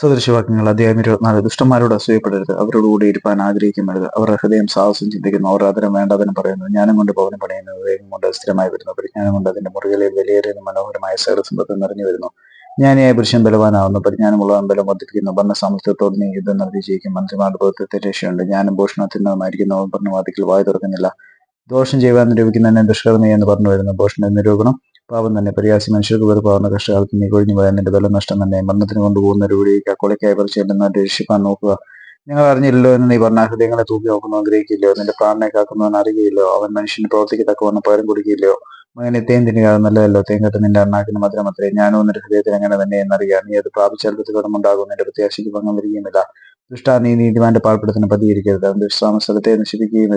സദൃശവാക്യങ്ങൾ അധ്യായം ഇരുപത്തിനാല്. ദുഷ്ടന്മാരോട് അസൂയപ്പെടരുത്. അവരോട് കൂടി ഇരുപ്പാൻ ആഗ്രഹിക്കുന്നത് അവരുടെ ഹൃദയം സാഹസം ചിന്തിക്കുന്നു. അവർ അതിനും വേണ്ടതിന് പറയുന്നു. ജ്ഞാനം കൊണ്ട് ഭവനം പണിയുന്നു. വേഗം കൊണ്ട് സ്ഥിരമായി വരുന്നു. പരിജ്ഞാനം കൊണ്ട് അതിന്റെ മുറികളിൽ വിലയേറിയ മനോഹരമായ സഹസമ്പത്ത് നിറഞ്ഞു വരുന്നു. ജ്ഞാനിയായ പുരുഷൻ ബലവാനാവുന്നു. പരിജ്ഞാനമുള്ളവൻ ബലം വർദ്ധിപ്പിക്കുന്നു. ഭരണ സാമർത്ഥ്യത്തോട് നീ യുദ്ധം നടത്തി ജയിക്കും. മന്ത്രിമാരുടെ ബോധത്തെ രക്ഷയുണ്ട്. ജ്ഞാനം ഭൂഷണത്തിനുമായിരിക്കുന്നു അവൻ പറഞ്ഞ വാദിക്കൽ തുറക്കുന്നില്ല. ദോഷം ചെയ്യുവാൻ നിരൂപിക്കുന്നതിനെ ദുഷ്കർമ്മി എന്ന് പറഞ്ഞു വരുന്നു. ഭൂഷണ നിരൂപണം പാപം തന്നെ. പരിയാസി മനുഷ്യർക്ക് വെറുപ്പാവുന്ന കഷ്ടകാലത്ത് നീ കൊഴിഞ്ഞു പോയാൽ നിന്റെ ബലം നഷ്ടം തന്നെ. മരണത്തിന് കൊണ്ടുപോകുന്ന കൊലക്കായി അക്കൊലയ്ക്കായി പറിച്ചെല്ലുന്ന രക്ഷിപ്പാൻ നോക്കുക. നിങ്ങൾ അറിഞ്ഞില്ലല്ലോ എന്ന് നീ പറഞ്ഞ ഹൃദയങ്ങളെ തൂക്കി നോക്കുന്നു ആഗ്രഹിക്കില്ലയോ? നിന്റെ പ്രാണനെ കാക്കുന്നവൻ അറിയുകയില്ലോ അവൻ മനുഷ്യന് പ്രവർത്തിക്ക് വന്ന പകരം കൊടുക്കില്ലയോ മകനെ തേൻ തിന്നുകയാണ് നല്ലതല്ലോ. തേൻ നിന്റെ അണ്ണാക്കിന് മധുരം അത്രേ. ഞാനോ നിന്റെ ഹൃദയത്തിൽ എങ്ങനെ തന്നെ എന്നറിയാം. നീ അത് പ്രാപിച്ചാൽ പ്രതിഫലമുണ്ടാകും. നിന്റെ പ്രത്യാശയ്ക്ക് ഭംഗം വരികയുമില്ല. ദുഷ്ടാ നീ നീതിമാന്റെ പാർപ്പിടത്തിന് പതിയിരിക്കരുത്. അവന്റെ വിശ്രാമ സ്ഥലത്തെ നശിപ്പിക്കുകയും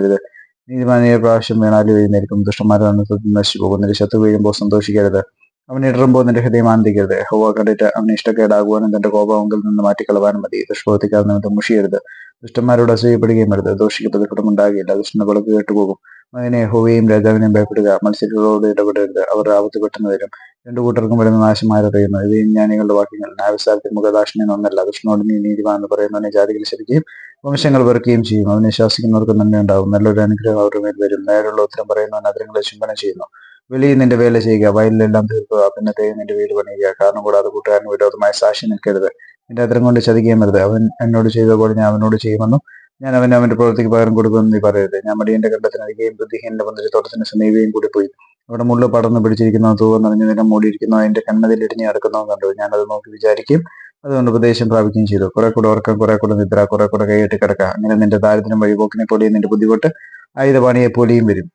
ഏഴ് പ്രാവശ്യം വീണാലും എഴുന്നേൽക്കും ദുഷ്ടന്മാരെ അന്നത്തിൽ നശിച്ചു പോകും നിന്റെ ശത്രു വീഴുമ്പോൾ സന്തോഷിക്കരുത്. അവൻ ഇടറുമ്പോൾ നിന്റെ ഹൃദയം ആനന്ദിക്കരുത്. ഹോവ കണ്ടിട്ട് അവന് ഇഷ്ടക്കേടാകുവാനും തന്റെ കോപമെങ്കിൽ നിന്ന് മാറ്റിക്കളവാനും മതി. ദുഷ്പ്രവർത്തിക്കാതെ നിമിത്തം മുഷിയരുത് ദുഷ്ടന്മാരോട് അസൂയപ്പെടുകയും അരുത് ദോഷിക്ക് പ്രതിഫലമുണ്ടാകില്ല ദുഷ്ടന്റെ വിളക്ക് കേട്ടുപോകും. അങ്ങനെ ഹോവയും രാജാവിനെയും ഭയപ്പെടുക. മത്സരങ്ങളോട് ഇടപെടരുത്. അവർ ആപത്ത് പെട്ടെന്ന് വരും. രണ്ടു കൂട്ടർക്കും വരുന്ന നാശമാരറിയുന്നു ഇത് ജ്ഞാനികളുടെ വാക്യങ്ങൾ. ന്യായവിസ്താരത്തിൽ മുഖദാക്ഷിണ്യം ഒന്നല്ല നീ നീതിമാൻ എന്ന് പറയുന്നവനെ ജാതികൾ ശരിക്കും വംശങ്ങൾ വെറുക്കുകയും ചെയ്യും. അവനെ ശാസിക്കുന്നവർക്ക് നന്മയുണ്ടാവും നല്ലൊരു അനുഗ്രഹം അവരുടെ മേൽ വരും. നേരെയുള്ള ഉത്തരം പറയുന്നവൻ അതിരങ്ങളെ ചുംബനം ചെയ്യുന്നു. വെളിയിൽ നിന്റെ വേല ചെയ്യുക. വയലിലെല്ലാം തീർക്കുക. പിന്നെ തേങ്ങ നിന്റെ വീട് പണിയുക. കാരണം കൂടാതെ കൂട്ടുകാരന് വിരോധമായ സാക്ഷി നിൽക്കരുത്. നിന്റെ അതിരം കൊണ്ട് ചതിക്കുകയും വരുത് അവൻ എന്നോട് ചെയ്ത പോലെ ഞാൻ അവനോട് ചെയ്യുമെന്നും ഞാൻ അവൻ അവന്റെ പ്രവൃത്തിക്ക് പകരം കൊടുക്കുമെന്ന് നീ പറയരുത്. ഞാൻ മടിയന്റെ കണ്ടത്തിനരികെയും ബുദ്ധിഹീനന്റെ മുന്തിരിത്തോട്ടത്തിന് സമീപയും കൂടി പോയി അവിടെ മുള്ളു പടർന്നു പിടിച്ചിരിക്കുന്ന തൂവം നിറഞ്ഞ നിലം മൂടിയിരിക്കുന്നു അതിന്റെ കണ്ണതിലിടിഞ്ഞ് കിടക്കുന്നതും കണ്ടു. ഞാൻ അത് നോക്കി വിചാരിക്കും അതുകൊണ്ട് ഉപദേശം പ്രാപിക്കുകയും ചെയ്തു. കുറെ കൂടെ ഉറക്കം കുറെ കൂടെ നിദ്ര കുറെ കൂടെ കൈയിട്ട് കിടക്കുക. അങ്ങനെ നിന്റെ ദാരിദ്ര്യം വഴിപോക്കിനെ പോലെയും നിന്റെ ബുദ്ധിമുട്ട് ആയുധപാണിയെ പോലെയും വരും.